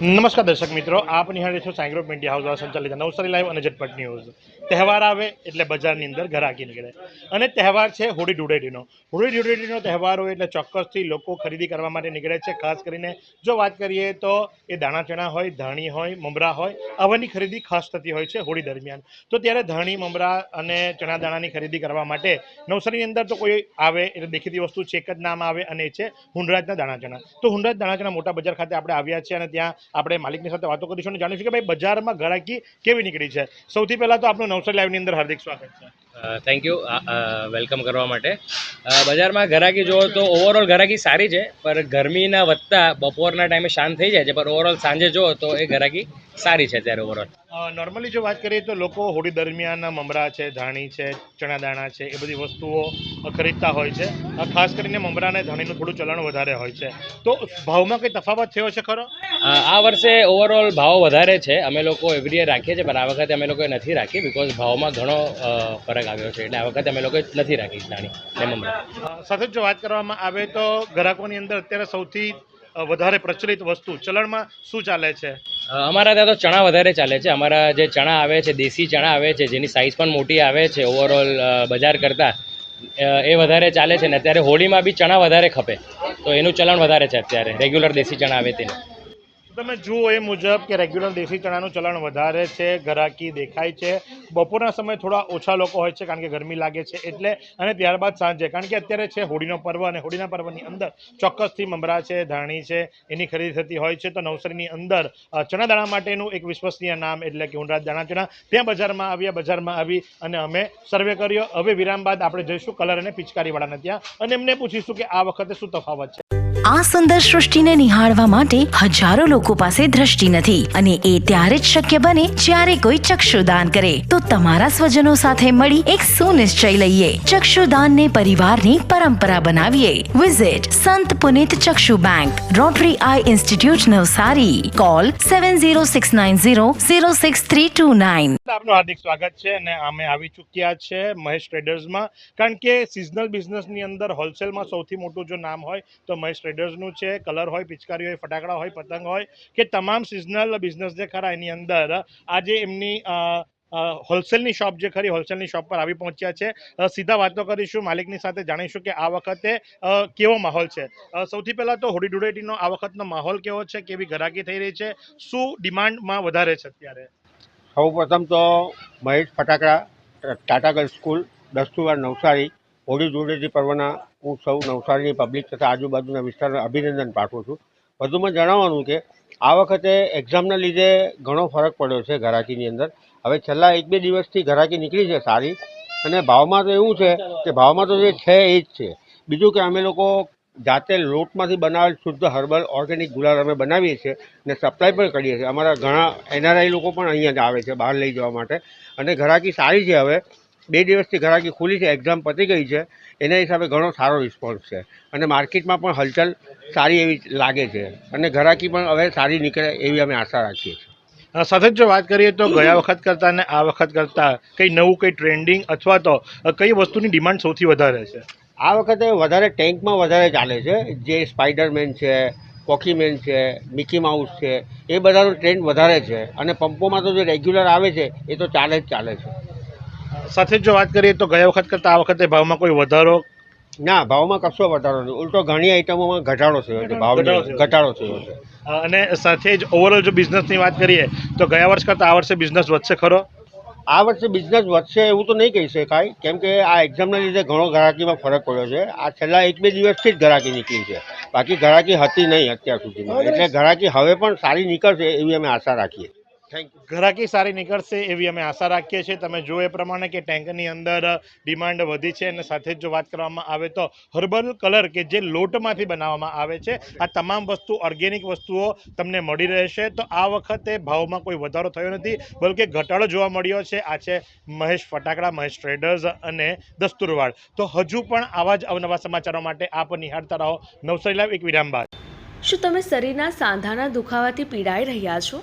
નમસ્કાર દર્શક મિત્રો, આપ નિહાળી છો સાંગ્રોપ ગ્રુપ મીડિયા હાઉસ સંચાલિત નવસારી લાઈવ અને ઝટપટ ન્યૂઝ તહેવાર આવે એટલે બજારની અંદર ઘરાકી નીકળે. અને તહેવાર છે હોળી ધૂળેટીનો. હોળી ધૂળેટીનો તહેવાર હોય એટલે ચોક્કસથી લોકો ખરીદી કરવા માટે નીકળે છે. ખાસ કરીને જો વાત કરીએ તો એ દાણા ચણા હોય, ધાણી હોય, મમરા હોય, આવાની ખરીદી ખાસ થતી હોય છે હોળી દરમિયાન. તો ત્યારે ધાણી, મમરા અને ચણા દાણાની ખરીદી કરવા માટે નવસારીની અંદર તો કોઈ આવે એટલે દેખીતી વસ્તુ છે એક જ નામ આવે અને એ છે હુંડરાજના દાણા ચણા તો હુંડરાજ દાણા ચણા મોટા બજાર ખાતે આપણે આવ્યા છીએ અને ત્યાં આપણે માલિકની સાથે વાતો કરીશું અને જાણીશું કે ભાઈ બજારમાં ઘરાકી કેવી નીકળી છે. સૌથી પહેલાં તો આપણું નવસારી લાઈવની અંદર હાર્દિક સ્વાગત છે. થેન્ક યુ વેલકમ કરવા માટે. બજારમાં ઘરાકી જુઓ તો ઓવરઓલ ઘરાકી સારી છે પણ ગરમીના વધતા બપોરના ટાઈમે શાંત થઈ જાય છે, પણ ઓવરઓલ સાંજે જુઓ તો એ ઘરાકી સારી છે અત્યારે ઓવરઓલ નોર્મલી જો વાત કરીએ તો લોકો હોળી દરમિયાન મમરા છે ધાણી છે ચણા દાણા છે એ બધી વસ્તુઓ ખરીદતા હોય છે. ખાસ કરીને મમરા અને ધાણીનું થોડું ચલણ વધારે હોય છે. તો ભાવમાં કંઈ તફાવત થયો છે ખરો? આ વર્ષે ઓવરઓલ ભાવ વધારે છે. અમે લોકો એવરી યર રાખીએ છીએ પણ આ વખતે અમે લોકોએ નથી રાખી બિકોઝ ભાવમાં ઘણો ફરક આવ્યો છે. એટલે આ વખતે અમે લોકોએ નથી રાખી ધાણી મમરા. સાથે જ જો વાત કરવામાં આવે તો ગ્રાહકોની અંદર અત્યારે સૌથી વધારે પ્રચલિત વસ્તુ ચલણમાં શું ચાલે છે? અમારા ત્યાં તો ચણા વધારે ચાલે છે. અમારા જે ચણા આવે છે, દેશી ચણા આવે છે, જેની સાઇઝ પણ મોટી આવે છે ઓવરઓલ બજાર કરતાં એ વધારે ચાલે છે ને અત્યારે હોળીમાં બી ચણા વધારે ખપે. તો એનું ચલણ વધારે છે અત્યારે રેગ્યુલર દેશી ચણા આવે તેનું. તમે જુઓ એ મુજબ કે રેગ્યુલર દેશી ચણાનું ચલણ વધારે છે, ગરાકી દેખાય છે. બપોરના સમય થોડા ઓછા લોકો હોય છે કારણ કે ગરમી લાગે છે એટલે અને ત્યારબાદ સાંજે કારણ કે અત્યારે છે હોળીનો પર્વ અને હોળીના પર્વની અંદર ચોક્કસથી મમરા છે, ધાણી છે, એની ખરીદી થતી હોય છે. તો નવસારીની અંદર ચણા દાણા માટેનું એક વિશ્વસનીય નામ એટલે કે હુંડરાજ દાણા ચણા ત્યાં બજારમાં આવ્યા, બજારમાં આવી અને અમે સર્વે કર્યો. હવે વિરામ બાદ આપણે જઈશું કલર અને પિચકારીવાળાને ત્યાં અને એમને પૂછીશું કે આ વખતે શું તફાવત છે? આ સુંદર સૃષ્ટિને નિહાળવા માટે હજારો લોકો પાસે દ્રષ્ટિ નથી અને એ ત્યારે જ શક્ય બને જ્યારે કોઈ ચક્ષુદાન કરે. તો તમારા સ્વજનો સાથે મળી એક સુનિશ્ચય લઈએ. ચક્ષુદાનને પરિવારની પરંપરા બનાવીએ. Visit Sant Punit Chakshu bank rotary eye institute Navsari. Call seven zero six nine zero zero six three two nine આપનું હાર્દિક સ્વાગત છે અને અમે આવી ચૂક્યા છે મહેશ ટ્રેડર્સમાં કારણ કે સિઝનલ બિઝનેસની અંદર હોલસેલમાં સૌથી મોટું જો નામ હોય તો મહેશ ટ્રેડર્સનું છે કલર હોય, પિચકારી હોય, ફટાકડા હોય, પતંગ હોય, કે તમામ સિઝનલ બિઝનેસ જે ખરા એની અંદર, આજે એમની હોલસેલની શોપ જે ખરી હોલસેલની શોપ પર આવી પહોંચ્યા છે. સીધા વાતો કરીશું, માલિકની સાથે જાણીશું કે આ વખતે કેવો માહોલ છે. સૌથી પહેલાં તો હોડી ધૂળેટીનો આ વખતનો માહોલ કેવો છે, કેવી ઘરાકી થઈ રહી છે, શું ડિમાન્ડમાં વધારે છે અત્યારે? સૌ પ્રથમ તો મહેશ ફટાકડા, ટાટા ગર્લ્સ સ્કૂલ દસ્તુવાર નવસારી હોળી ધૂળેટી પર્વના હું સૌ નવસારીની પબ્લિક તથા આજુબાજુના વિસ્તારને અભિનંદન પાઠવું છું. વધુમાં જણાવવાનું કે આ વખતે એક્ઝામના લીધે ઘણો ફરક પડ્યો છે ઘરાકીની અંદર. હવે છેલ્લા એક બે દિવસથી ઘરાકી નીકળી છે સારી અને ભાવમાં તો એવું છે કે ભાવમાં તો જે છે એ જ છે. બીજું કે અમે લોકો જાતે લોટમાંથી બનાવેલ શુદ્ધ હર્બલ, ઓર્ગેનિક ગુલાલ અમે બનાવીએ છીએ અને સપ્લાય પણ કરીએ છીએ. અમારા ઘણા એનઆરઆઈ લોકો પણ અહીંયા જ આવે છે બહાર લઈ જવા માટે. અને ઘરાકી સારી છે હવે. બે દિવસથી ઘરાકી ખુલી છે એક્ઝામ પતી ગઈ છે એના હિસાબે ઘણો સારો રિસ્પોન્સ છે. અને માર્કેટમાં પણ હલચલ સારી એવી લાગે છે. અને ઘરાકી પણ હવે સારી નીકળે એવી અમે આશા રાખીએ છીએ. સતત જો વાત કરીએ તો ગયા વખત કરતાં ને આ વખત કરતાં કંઈ નવું કંઈ ટ્રેન્ડિંગ અથવા તો કઈ વસ્તુની ડિમાન્ડ સૌથી વધારે છે? આ વખતે વધારે ટેન્કમાં વધારે ચાલે છે. જે સ્પાઈડરમેન છે પોકીમેન છે મિકી માઉસ છે એ બધાનો ટ્રેન્ડ વધારે છે. અને પંપોમાં તો જે રેગ્યુલર આવે છે એ તો ચાલે જ ચાલે છે. સાથે જ જો વાત કરીએ તો ગયા વખત કરતાં આ વખતે ભાવમાં કોઈ વધારો? ના ભાવમાં કશો વધારો નહીં ઉલટો ઘણી આઈટમોમાં ઘટાડો થયો છે ભાવ ઘટાડો થયો. છે. અને સાથે જ ઓવરઓલ જો બિઝનેસની વાત કરીએ તો ગયા વર્ષ કરતાં આ વર્ષે બિઝનેસ વધશે ખરો? આ વર્ષે બિઝનેસ વધશે એવું તો નહીં કહી શકાય કેમ કે આ એક્ઝામના લીધે ઘણો ગ્રાહકીમાં ફરક પડ્યો છે. આ છેલ્લા એક બે દિવસથી જ ગ્રાહકી નીકળી છે. બાકી ગ્રાહકી હતી નહીં અત્યાર સુધીમાં. એટલે ગ્રાહકી હવે પણ સારી નીકળશે એવી અમે આશા રાખીએ. ગ્રાહકી સારી નીકળશે એવી અમે આશા રાખીએ છીએ. તમે જો એ પ્રમાણે કે ટેન્કની અંદર ડિમાન્ડ વધી છે અને સાથે જ વાત કરવામાં આવે તો હર્બલ કલર કે જે લોટમાંથી બનાવવામાં આવે છે, આ તમામ વસ્તુ, ઓર્ગેનિક વસ્તુઓ તમને મળી રહેશે. તો આ વખતે ભાવમાં કોઈ વધારો થયો નથી, બલકે ઘટાડો જોવા મળ્યો છે. આ છે મહેશ ફટાકડા, મહેશ ટ્રેડર્સ અને દસ્તુરવાડ. તો હજુ પણ આવા જ અવનવા સમાચારો માટે આપ નિહાળતા રહો. નવસારી લાઈવ એક વિરામ બાદ. શું તમે શરીરના સાંધાના દુખાવાથી પીડાઈ રહ્યા છો?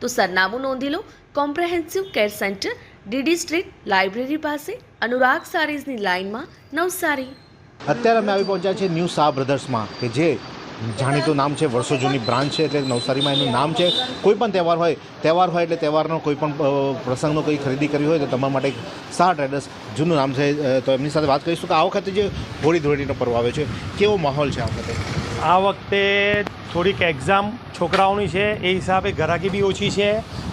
તો સરનામું નોંધી લો. Comprehensive care centre DD street library પાસે. અનુરાગ સારીઝની લાઇનમાં નવસારી. અત્યારે અમે આવી પહોંચ્યા છીએ ન્યૂ શાહ બ્રધર્સમાં કે જે જાણીતું નામ છે, વર્ષો જૂની બ્રાન્ચ છે, એટલે નવસારીમાં એનું નામ છે. કોઈ પણ તહેવાર હોય તહેવાર હોય એટલે તહેવારનો કોઈ પણ પ્રસંગનો કોઈ ખરીદી કરવી હોય તો તમારા માટે શાહ ટ્રેડર્સ જૂનું નામ છે. તો એમની સાથે વાત કરીશું કે આ વખતે જે હોળી ધૂળીનો પર્વ આવે છે, કેવો માહોલ છે આ વખતે? આ વખતે થોડીક એક્ઝામ છોકરાઓની છે, એ હિસાબે ગરાકી બી ઓછી છે,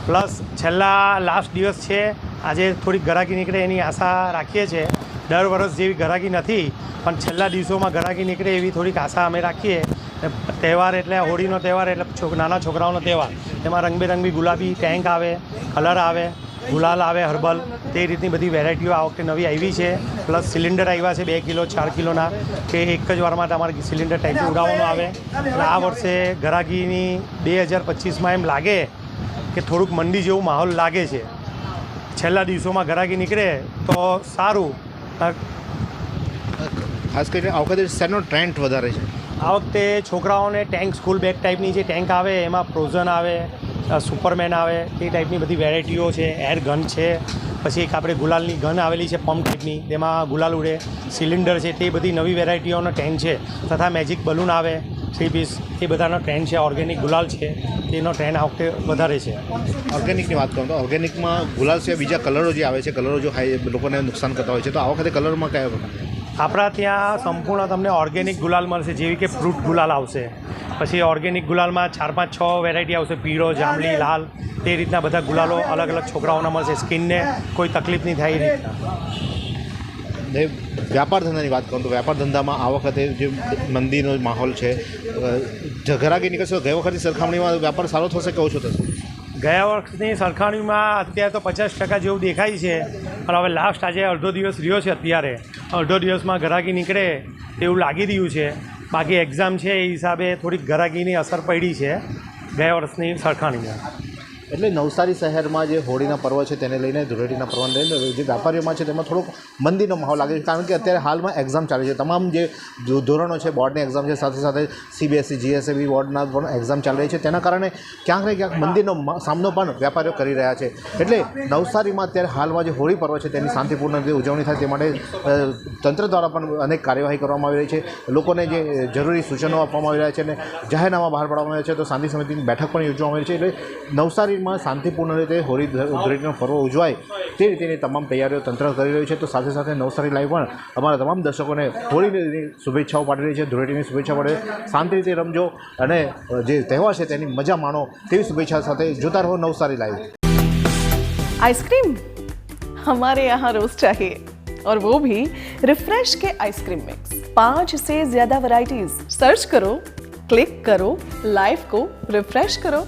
પ્લસ છેલ્લા લાસ્ટ દિવસ છે, આજે થોડીક ગરાકી નીકળે એની આશા રાખીએ છીએ. દર વર્ષ જેવી ગરાકી નથી, પણ છેલ્લા દિવસોમાં ઘરાકી નીકળે એવી થોડીક આશા અમે રાખીએ. તહેવાર એટલે હોળીનો તહેવાર એટલે નાના છોકરાઓનો તહેવાર. તેમાં રંગબેરંગી ગુલાબી ટેન્ક આવે, કલર આવે, ગુલાલ આવે, હર્બલ. તે રીતની બધી વેરાયટીઓ આ વખતે નવી આવી છે. પ્લસ સિલિન્ડર આવ્યા છે બે કિલો, ચાર કિલોના. કે એક જ વારમાં તમારે સિલિન્ડર ટાઈપથી ઉડાવવાનો આવે. એટલે આ વર્ષે ગરાગીની બે હજાર પચીસમાં એમ લાગે કે થોડુંક મંડી જેવું માહોલ લાગે છે. છેલ્લા દિવસોમાં ગરાગી નીકળે તો સારું. ખાસ કરીને આ વખતે શેનો ટ્રેન્ડ વધારે છે. આ વખતે છોકરાઓને ટેન્ક, સ્કૂલ બેગ ટાઈપની જે ટેન્ક આવે, એમાં ફ્રોઝન આવે સુપરમેન આવે તે ટાઈપની બધી વેરાયટીઓ છે. એર ગન છે. પછી એક આપણે ગુલાલની ગન આવેલી છે પમ્પ ટાઈપની, તેમાં ગુલાલ ઉડે, સિલિન્ડર છે, તે બધી નવી વેરાયટીઓનો ટેન્ક છે. તથા મેજિક બલૂન આવે, થ્રી પીસ, એ બધાનો ટ્રેન્ડ છે. ઓર્ગેનિક ગુલાલ છે, તેનો ટ્રેન્ડ આ વખતે વધારે છે. ઓર્ગેનિકની વાત કરું તો, ઓર્ગેનિકમાં ગુલાલ સિવાય બીજા કલરો જે આવે છે, કલરો જો લોકોને નુકસાન કરતા હોય છે, તો આ વખતે કલરમાં કયા? આપણા ત્યાં સંપૂર્ણ તમને ઓર્ગેનિક ગુલાલ મળશે, જેવી કે ફ્રૂટ ગુલાલ આવશે. પછી ઓર્ગેનિક ગુલાલમાં ચાર પાંચ છ વેરાયટી આવશે, પીળો, જાંબલી, લાલ, તે રીતના બધા ગુલાલો અલગ અલગ છોકરાઓના મળશે. સ્કિનને કોઈ તકલીફ નહીં થાય એ રીતના. વ્યાપાર ધંધાની વાત કરું તો વ્યાપાર ધંધામાં આ વખતે જે મંદીનો માહોલ છે ઝઘરાગી નીકળશે ગઈ વખતની સરખામણીમાં વ્યાપાર સારો થશે કે ઓછો થશે? ગયા વર્ષની સરખામણીમાં અત્યારે તો પચાસ ટકા જેવું દેખાય છે, પણ હવે લાસ્ટ આજે અડધો દિવસ રહ્યો છે અત્યારે. અડધો દિવસમાં ઘરાકી નીકળે એવું લાગી રહ્યું છે. બાકી એક્ઝામ છે એ હિસાબે થોડીક ઘરાકીની અસર પડી છે ગયા વર્ષની સરખામણીમાં. એટલે નવસારી શહેરમાં જે હોળીના પર્વ છે તેને લઈને ધૂળેટીના પર્વને લઈને જે વેપારીઓમાં છે તેમાં થોડોક મંદીનો માહોલ લાગે છે કારણ કે અત્યારે હાલમાં એક્ઝામ ચાલે છે. તમામ જે ધોરણો છે બોર્ડની એક્ઝામ છે, સાથે સાથે સીબીએસસી જીએસએબી બોર્ડના પણ એક્ઝામ ચાલી રહી છે. તેના કારણે ક્યાંક ને ક્યાંક મંદીનો સામનો પણ વેપારીઓ કરી રહ્યા છે. એટલે નવસારીમાં અત્યારે હાલમાં જે હોળી પર્વ છે તેની શાંતિપૂર્ણ રીતે ઉજવણી થાય તે માટે તંત્ર દ્વારા પણ અનેક કાર્યવાહી કરવામાં આવી રહી છે. લોકોને જે જરૂરી સૂચનો આપવામાં આવી રહ્યા છે અને જાહેરનામા બહાર પાડવામાં આવ્યા છે. તો શાંતિ સમિતિની બેઠક પણ યોજવામાં આવી છે. એટલે નવસારીમાં શાંતિપૂર્ણ રીતે હોળી ધૂળેટીનો પર્વ ઉજવાય તે રીતેની તમામ તૈયારીઓ તંત્ર કરી રહ્યું છે તો સાથે સાથે નવસારી લાઈવ પણ અમારા તમામ દર્શકોને હોળીની શુભેચ્છાઓ પાડી રહી છે ધૂળેટીની શુભેચ્છા પાડી રહી છે. શાંતિથી રમજો અને જે તહેવાર છે તેની મજા માણો તેવી શુભેચ્છા સાથે જોતા રહો નવસારી લાઈવ आइसक्रीम हमारे यहाँ रोज चाहिए और वो भी रिफ्रेश के आइसक्रीम मिक्स पांच से ज्यादा वैरायटीज सर्च करो क्लिक करो लाइफ को रिफ्रेश करो